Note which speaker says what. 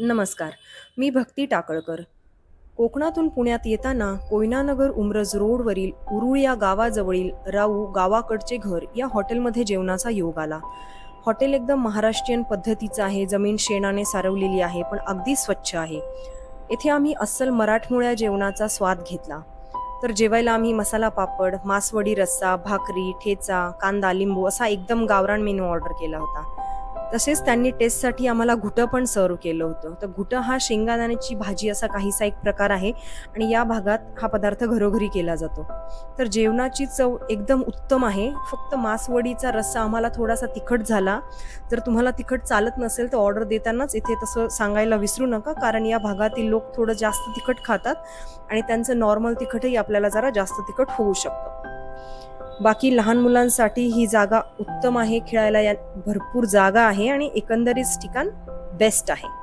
Speaker 1: नमस्कार मी भक्ती टाकळकर. कोकणातून पुण्यात येताना कोयनानगर उमरज रोडवरील उरुळ या गावाजवळील राऊ गावाकडचे घर या हॉटेलमध्ये जेवणाचा योग आला. हॉटेल एकदम महाराष्ट्रीयन पद्धतीचं आहे जमीन शेणाने सारवलेली आहे पण अगदी स्वच्छ आहे. येथे आम्ही अस्सल मराठमोळ्या जेवणाचा स्वाद घेतला. तर जेवायला आम्ही मसाला पापड मासवडी रस्सा भाकरी ठेचा कांदा लिंबू असा एकदम गावरान मेनू ऑर्डर केला होता. तसेच त्यांनी टेस्टसाठी आम्हाला घुटं पण सर्व केलं होतं. तर घुटं हा शेंगादाण्याची भाजी असा काहीसा एक प्रकार आहे आणि या भागात हा पदार्थ घरोघरी केला जातो. तर जेवणाची चव एकदम उत्तम आहे. फक्त मासवडीचा रस्सा आम्हाला थोडासा तिखट झाला. जर तुम्हाला तिखट चालत नसेल तर ऑर्डर देतानाच इथे तसं सांगायला विसरू नका. कारण या भागातील लोक थोडं जास्त तिखट खातात आणि त्यांचं नॉर्मल तिखटही आपल्याला जरा जास्त तिखट होऊ शकतं. बाकी लहान मुलांसाठी ही जागा उत्तम आहे खेळायला या भरपूर जागा आहे आणि एकंदरीत ठिकाण बेस्ट आहे.